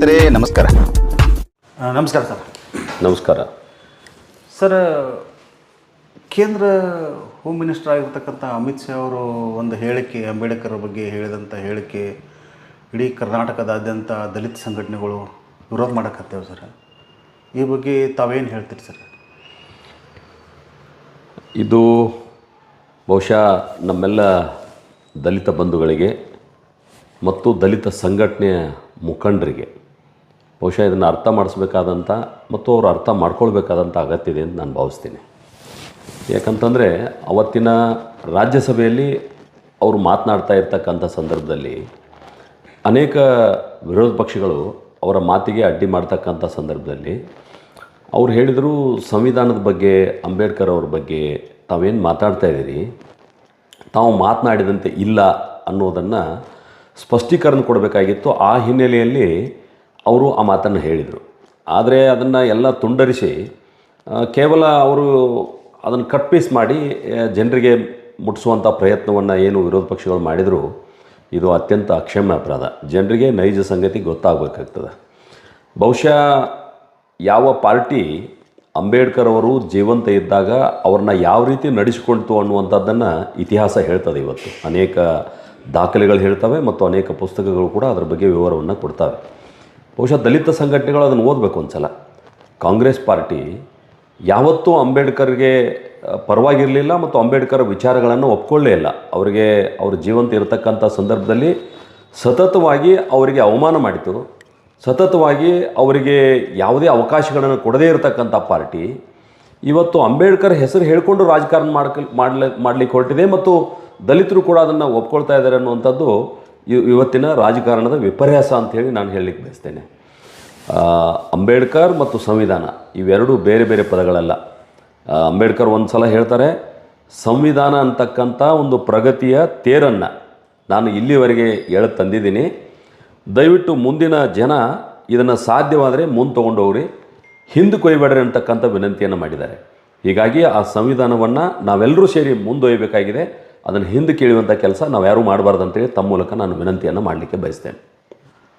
ಸ್ನೇಹಿತರೆ ನಮಸ್ಕಾರ. ನಮಸ್ಕಾರ ಸರ್. ನಮಸ್ಕಾರ. ಸರ್ ಕೇಂದ್ರ ಹೋಮ್ ಮಿನಿಸ್ಟರ್ ಆಗಿರ್ತಕ್ಕಂಥ ಅಮಿತ್ ಶಾ ಅವರು ಒಂದು ಹೇಳಿಕೆ ಅಂಬೇಡ್ಕರ್ ಬಗ್ಗೆ ಹೇಳಿದಂಥ ಹೇಳಿಕೆ ಇಡೀ ಕರ್ನಾಟಕದಾದ್ಯಂತ ದಲಿತ ಸಂಘಟನೆಗಳು ವಿರೋಧ ಮಾಡಕತ್ತೇವೆ ಸರ್. ಈ ಬಗ್ಗೆ ತಾವೇನು ಹೇಳ್ತೀರಿ ಸರ್? ಇದು ಬಹುಶಃ ನಮ್ಮೆಲ್ಲ ದಲಿತ ಬಂಧುಗಳಿಗೆ ಮತ್ತು ದಲಿತ ಸಂಘಟನೆಯ ಮುಖಂಡರಿಗೆ ಬಹುಶಃ ಇದನ್ನು ಅರ್ಥ ಮಾಡಿಸ್ಬೇಕಾದಂಥ ಮತ್ತು ಅವರು ಅರ್ಥ ಮಾಡ್ಕೊಳ್ಬೇಕಾದಂಥ ಅಗತ್ಯ ಇದೆ ಅಂತ ನಾನು ಭಾವಿಸ್ತೀನಿ. ಯಾಕಂತಂದರೆ ಅವತ್ತಿನ ರಾಜ್ಯಸಭೆಯಲ್ಲಿ ಅವರು ಮಾತನಾಡ್ತಾ ಇರ್ತಕ್ಕಂಥ ಸಂದರ್ಭದಲ್ಲಿ ಅನೇಕ ವಿರೋಧ ಪಕ್ಷಗಳು ಅವರ ಮಾತಿಗೆ ಅಡ್ಡಿ ಮಾಡ್ತಕ್ಕಂಥ ಸಂದರ್ಭದಲ್ಲಿ ಅವ್ರು ಹೇಳಿದರು ಸಂವಿಧಾನದ ಬಗ್ಗೆ, ಅಂಬೇಡ್ಕರ್ ಅವ್ರ ಬಗ್ಗೆ ತಾವೇನು ಮಾತಾಡ್ತಾ ಇದ್ದೀರಿ? ತಾವು ಮಾತನಾಡಿದಂತೆ ಇಲ್ಲ ಅನ್ನೋದನ್ನು ಸ್ಪಷ್ಟೀಕರಣ ಕೊಡಬೇಕಾಗಿತ್ತು. ಆ ಹಿನ್ನೆಲೆಯಲ್ಲಿ ಅವರು ಆ ಮಾತನ್ನು ಹೇಳಿದರು. ಆದರೆ ಅದನ್ನು ಎಲ್ಲ ತುಂಡರಿಸಿ ಕೇವಲ ಅವರು ಅದನ್ನು ಕಟ್ ಪೀಸ್ ಮಾಡಿ ಜನರಿಗೆ ಮುಟ್ಟಿಸುವಂಥ ಪ್ರಯತ್ನವನ್ನು ಏನು ವಿರೋಧ ಪಕ್ಷಗಳು ಮಾಡಿದರು, ಇದು ಅತ್ಯಂತ ಅಕ್ಷಮ್ಯ ಅಪರಾಧ ಜನರಿಗೆ ನೈಜ ಸಂಗತಿ ಗೊತ್ತಾಗಬೇಕಾಗ್ತದೆ. ಬಹುಶಃ ಯಾವ ಪಾರ್ಟಿ ಅಂಬೇಡ್ಕರ್ ಅವರು ಜೀವಂತ ಇದ್ದಾಗ ಅವ್ರನ್ನ ಯಾವ ರೀತಿ ನಡೆಸಿಕೊಳ್ತು ಅನ್ನುವಂಥದ್ದನ್ನು ಇತಿಹಾಸ ಹೇಳ್ತದೆ ಇವತ್ತು. ಅನೇಕ ದಾಖಲೆಗಳು ಹೇಳ್ತವೆ ಮತ್ತು ಅನೇಕ ಪುಸ್ತಕಗಳು ಕೂಡ ಅದರ ಬಗ್ಗೆ ವಿವರವನ್ನು ಕೊಡ್ತವೆ. ಬಹುಶಃ ದಲಿತ ಸಂಘಟನೆಗಳು ಅದನ್ನು ಓದಬೇಕು ಒಂದ್ಸಲ. ಕಾಂಗ್ರೆಸ್ ಪಾರ್ಟಿ ಯಾವತ್ತೂ ಅಂಬೇಡ್ಕರ್ಗೆ ಪರವಾಗಿರಲಿಲ್ಲ ಮತ್ತು ಅಂಬೇಡ್ಕರ್ ವಿಚಾರಗಳನ್ನು ಒಪ್ಕೊಳ್ಳೇ ಇಲ್ಲ. ಅವರಿಗೆ ಅವ್ರ ಜೀವಂತ ಇರತಕ್ಕಂಥ ಸಂದರ್ಭದಲ್ಲಿ ಸತತವಾಗಿ ಅವರಿಗೆ ಅವಮಾನ ಮಾಡಿತು. ಸತತವಾಗಿ ಅವರಿಗೆ ಯಾವುದೇ ಅವಕಾಶಗಳನ್ನು ಕೊಡದೇ ಇರತಕ್ಕಂಥ ಪಾರ್ಟಿ ಇವತ್ತು ಅಂಬೇಡ್ಕರ್ ಹೆಸರು ಹೇಳಿಕೊಂಡು ರಾಜಕಾರಣ ಮಾಡ್ಕ ಮಾಡ್ಲಿ, ಮಾಡಲಿಕ್ಕೆ ಹೊರಟಿದೆ ಮತ್ತು ದಲಿತರು ಕೂಡ ಅದನ್ನು ಒಪ್ಕೊಳ್ತಾ ಇದ್ದಾರೆ ಅನ್ನುವಂಥದ್ದು ಇವತ್ತಿನ ರಾಜಕಾರಣದ ವಿಪರ್ಯಾಸ ಅಂತೇಳಿ ನಾನು ಹೇಳಲಿಕ್ಕೆ ಬಯಸ್ತೇನೆ. ಅಂಬೇಡ್ಕರ್ ಮತ್ತು ಸಂವಿಧಾನ ಇವೆರಡೂ ಬೇರೆ ಬೇರೆ ಪದಗಳಲ್ಲ. ಅಂಬೇಡ್ಕರ್ ಒಂದು ಸಲ ಹೇಳ್ತಾರೆ, ಸಂವಿಧಾನ ಅಂತಕ್ಕಂಥ ಒಂದು ಪ್ರಗತಿಯ ತೇರನ್ನು ನಾನು ಇಲ್ಲಿವರೆಗೆ ಹೇಳಿ ತಂದಿದ್ದೀನಿ. ದಯವಿಟ್ಟು ಮುಂದಿನ ಜನ ಇದನ್ನು ಸಾಧ್ಯವಾದರೆ ಮುಂದೆ ತೊಗೊಂಡೋಗ್ರಿ. ಹಿಂದೆ ಕೊಯ್ಬೇಡ್ರಿ ಅಂತಕ್ಕಂಥ ವಿನಂತಿಯನ್ನು ಮಾಡಿದ್ದಾರೆ. ಹೀಗಾಗಿ ಆ ಸಂವಿಧಾನವನ್ನು ನಾವೆಲ್ಲರೂ ಸೇರಿ ಮುಂದೊಯ್ಯಬೇಕಾಗಿದೆ ಅದನ್ನು ಹಿಂದೆ ಕೇಳುವಂಥ ಕೆಲಸ ನಾವು ಯಾರೂ ಮಾಡಬಾರ್ದು ಅಂತೇಳಿ ತಮ್ಮ ಮೂಲಕ ನಾನು ವಿನಂತಿಯನ್ನು ಮಾಡಲಿಕ್ಕೆ ಬಯಸ್ತೇನೆ.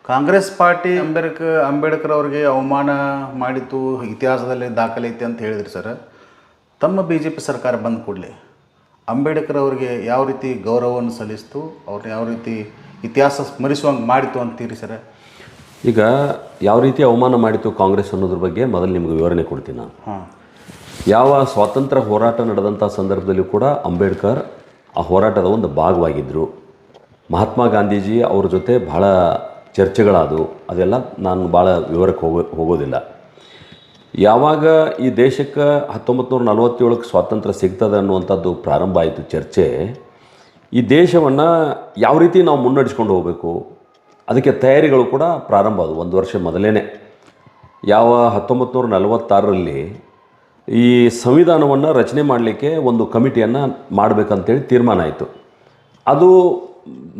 ಕಾಂಗ್ರೆಸ್ ಪಾರ್ಟಿ ಅಂಬೇಡ್ಕರ್ ಅಂಬೇಡ್ಕರ್ ಅವರಿಗೆ ಅವಮಾನ ಮಾಡಿತು ಇತಿಹಾಸದಲ್ಲಿ ದಾಖಲೆ ಐತಿ ಅಂತ ಹೇಳಿದ್ರಿ ಸರ್. ತಮ್ಮ ಬಿ ಜೆ ಪಿ ಸರ್ಕಾರ ಬಂದ ಕೂಡಲೇ ಅಂಬೇಡ್ಕರ್ ಅವರಿಗೆ ಯಾವ ರೀತಿ ಗೌರವವನ್ನು ಸಲ್ಲಿಸ್ತು ಅವ್ರನ್ನ ಯಾವ ರೀತಿ ಇತಿಹಾಸ ಸ್ಮರಿಸುವಂಗೆ ಮಾಡಿತು ಅಂತೀರಿ ಸರ್? ಈಗ ಯಾವ ರೀತಿ ಅವಮಾನ ಮಾಡಿತು ಕಾಂಗ್ರೆಸ್ ಅನ್ನೋದ್ರ ಬಗ್ಗೆ ಮೊದಲು ನಿಮಗೆ ವಿವರಣೆ ಕೊಡ್ತೀನಿ ನಾನು. ಯಾವ ಸ್ವಾತಂತ್ರ್ಯ ಹೋರಾಟ ನಡೆದಂಥ ಸಂದರ್ಭದಲ್ಲಿ ಕೂಡ ಅಂಬೇಡ್ಕರ್ ಆ ಹೋರಾಟದ ಒಂದು ಭಾಗವಾಗಿದ್ದರು ಮಹಾತ್ಮ ಗಾಂಧೀಜಿ ಅವ್ರ ಜೊತೆ ಭಾಳ ಚರ್ಚೆಗಳಾದವು. ಅದೆಲ್ಲ ನಾನು ಭಾಳ ವಿವರಕ್ಕೆ ಹೋಗೋ, ಹೋಗೋದಿಲ್ಲ. ಯಾವಾಗ ಈ ದೇಶಕ್ಕೆ ಹತ್ತೊಂಬತ್ತು ನೂರ ನಲವತ್ತೇಳಕ್ಕೆ ಸ್ವಾತಂತ್ರ್ಯ ಸಿಗ್ತದೆ ಅನ್ನುವಂಥದ್ದು ಪ್ರಾರಂಭ ಆಯಿತು ಚರ್ಚೆ, ಈ ದೇಶವನ್ನು ಯಾವ ರೀತಿ ನಾವು ಮುನ್ನಡೆಸ್ಕೊಂಡು ಹೋಗಬೇಕು, ಅದಕ್ಕೆ ತಯಾರಿಗಳು ಕೂಡ ಪ್ರಾರಂಭ ಆದವು ಒಂದು ವರ್ಷ ಮೊದಲೇ ಯಾವ ಹತ್ತೊಂಬತ್ತು ನೂರ ನಲವತ್ತಾರರಲ್ಲಿ ಈ ಸಂವಿಧಾನವನ್ನು ರಚನೆ ಮಾಡಲಿಕ್ಕೆ ಒಂದು ಕಮಿಟಿಯನ್ನು ಮಾಡಬೇಕಂತೇಳಿ ತೀರ್ಮಾನ ಆಯಿತು. ಅದು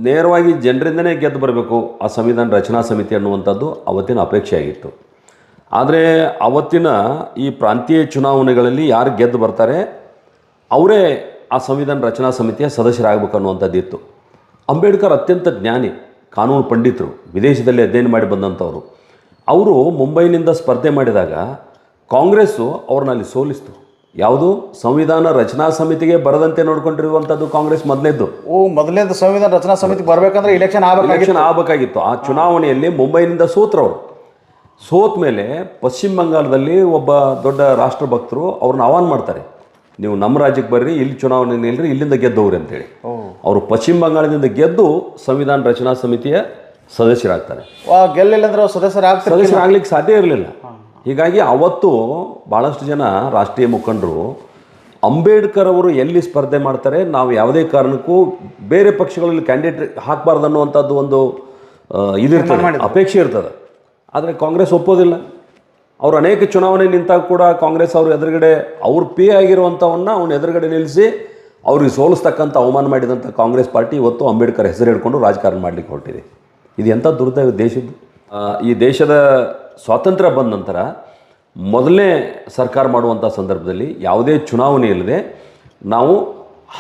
ನೇರವಾಗಿ ಜನರಿಂದನೇ ಗೆದ್ದು ಬರಬೇಕು, ಆ ಸಂವಿಧಾನ ರಚನಾ ಸಮಿತಿ ಅನ್ನುವಂಥದ್ದು ಅವತ್ತಿನ ಅಪೇಕ್ಷೆ ಆಗಿತ್ತು. ಆದರೆ ಅವತ್ತಿನ ಈ ಪ್ರಾಂತೀಯ ಚುನಾವಣೆಗಳಲ್ಲಿ ಯಾರು ಗೆದ್ದು ಬರ್ತಾರೆ, ಅವರೇ ಆ ಸಂವಿಧಾನ ರಚನಾ ಸಮಿತಿಯ ಸದಸ್ಯರಾಗಬೇಕು ಅನ್ನುವಂಥದ್ದು ಇತ್ತು ಅಂಬೇಡ್ಕರ್ ಅತ್ಯಂತ ಜ್ಞಾನಿ, ಕಾನೂನು ಪಂಡಿತರು, ವಿದೇಶದಲ್ಲಿ ಅಧ್ಯಯನ ಮಾಡಿ ಬಂದಂಥವರು. ಅವರು ಮುಂಬೈನಿಂದ ಸ್ಪರ್ಧೆ ಮಾಡಿದಾಗ ಕಾಂಗ್ರೆಸ್ಸು ಅವ್ರನ್ನಲ್ಲಿ ಸೋಲಿಸ್ತು. ಯಾವುದು? ಸಂವಿಧಾನ ರಚನಾ ಸಮಿತಿಗೆ ಬರದಂತೆ ನೋಡ್ಕೊಂಡಿರುವಂಥದ್ದು ಕಾಂಗ್ರೆಸ್ ಮೊದಲೇದ್ದು. ಓ ಮೊದಲೇದು ಸಂವಿಧಾನ ರಚನಾ ಸಮಿತಿ ಬರಬೇಕಂದ್ರೆ ಇಲೆಕ್ಷನ್ ಆಗಬೇಕಾಗಿತ್ತು. ಆಗಬೇಕಾಗಿತ್ತು. ಆ ಚುನಾವಣೆಯಲ್ಲಿ ಮುಂಬೈನಿಂದ ಸೋತ್ರವರು ಸೋತ ಮೇಲೆ ಪಶ್ಚಿಮ ಬಂಗಾಳದಲ್ಲಿ ಒಬ್ಬ ದೊಡ್ಡ ರಾಷ್ಟ್ರಭಕ್ತರು ಅವ್ರನ್ನ ಆಹ್ವಾನ ಮಾಡ್ತಾರೆ. ನೀವು ನಮ್ಮ ರಾಜ್ಯಕ್ಕೆ ಬರ್ರಿ ಇಲ್ಲಿ ಚುನಾವಣೆ ನಿಲ್ರಿ ಇಲ್ಲಿಂದ ಗೆದ್ದವ್ರಿ ಅಂತೇಳಿ. ಅವರು ಪಶ್ಚಿಮ ಬಂಗಾಳದಿಂದ ಗೆದ್ದು ಸಂವಿಧಾನ ರಚನಾ ಸಮಿತಿಯ ಸದಸ್ಯರಾಗ್ತಾರೆ. ಗೆಲ್ಲಿಲ್ಲ ಅಂದ್ರೆ ಅವ್ರು ಸದಸ್ಯರು ಆಗ್ತಾರೆ ಸದಸ್ಯರಾಗ್ಲಿಕ್ಕೆ ಸಾಧ್ಯ ಇರಲಿಲ್ಲ. ಹೀಗಾಗಿ ಅವತ್ತು ಭಾಳಷ್ಟು ಜನ ರಾಷ್ಟ್ರೀಯ ಮುಖಂಡರು ಅಂಬೇಡ್ಕರ್ ಅವರು ಎಲ್ಲಿ ಸ್ಪರ್ಧೆ ಮಾಡ್ತಾರೆ ನಾವು ಯಾವುದೇ ಕಾರಣಕ್ಕೂ ಬೇರೆ ಪಕ್ಷಗಳಲ್ಲಿ ಕ್ಯಾಂಡಿಡೇಟ್ ಹಾಕಬಾರ್ದು ಅನ್ನುವಂಥದ್ದು ಒಂದು ಇದಿರ್ತದೆ ಅಪೇಕ್ಷೆ ಇರ್ತದೆ. ಆದರೆ ಕಾಂಗ್ರೆಸ್ ಒಪ್ಪೋದಿಲ್ಲ. ಅವರು ಅನೇಕ ಚುನಾವಣೆ ನಿಂತಾಗ ಕೂಡ ಕಾಂಗ್ರೆಸ್ ಅವರು ಎದುರುಗಡೆ ಅವ್ರ ಪೇ ಆಗಿರುವಂಥವನ್ನ ಅವನು ಎದುರುಗಡೆ ನಿಲ್ಲಿಸಿ ಅವ್ರಿಗೆ ಸೋಲಿಸ್ತಕ್ಕಂಥ ಅವಮಾನ ಮಾಡಿದಂಥ ಕಾಂಗ್ರೆಸ್ ಪಾರ್ಟಿ ಇವತ್ತು ಅಂಬೇಡ್ಕರ್ ಹೆಸರು ಹಿಡ್ಕೊಂಡು ರಾಜಕಾರಣ ಮಾಡಲಿಕ್ಕೆ ಹೊರಟಿದೆ. ಇದು ಎಂಥ ದುರ್ದೈವ ದೇಶದ್ದು. ಈ ದೇಶದ ಸ್ವಾತಂತ್ರ್ಯ ಬಂದ ನಂತರ ಮೊದಲನೇ ಸರ್ಕಾರ ಮಾಡುವಂಥ ಸಂದರ್ಭದಲ್ಲಿ ಯಾವುದೇ ಚುನಾವಣೆ ಇಲ್ಲದೆ ನಾವು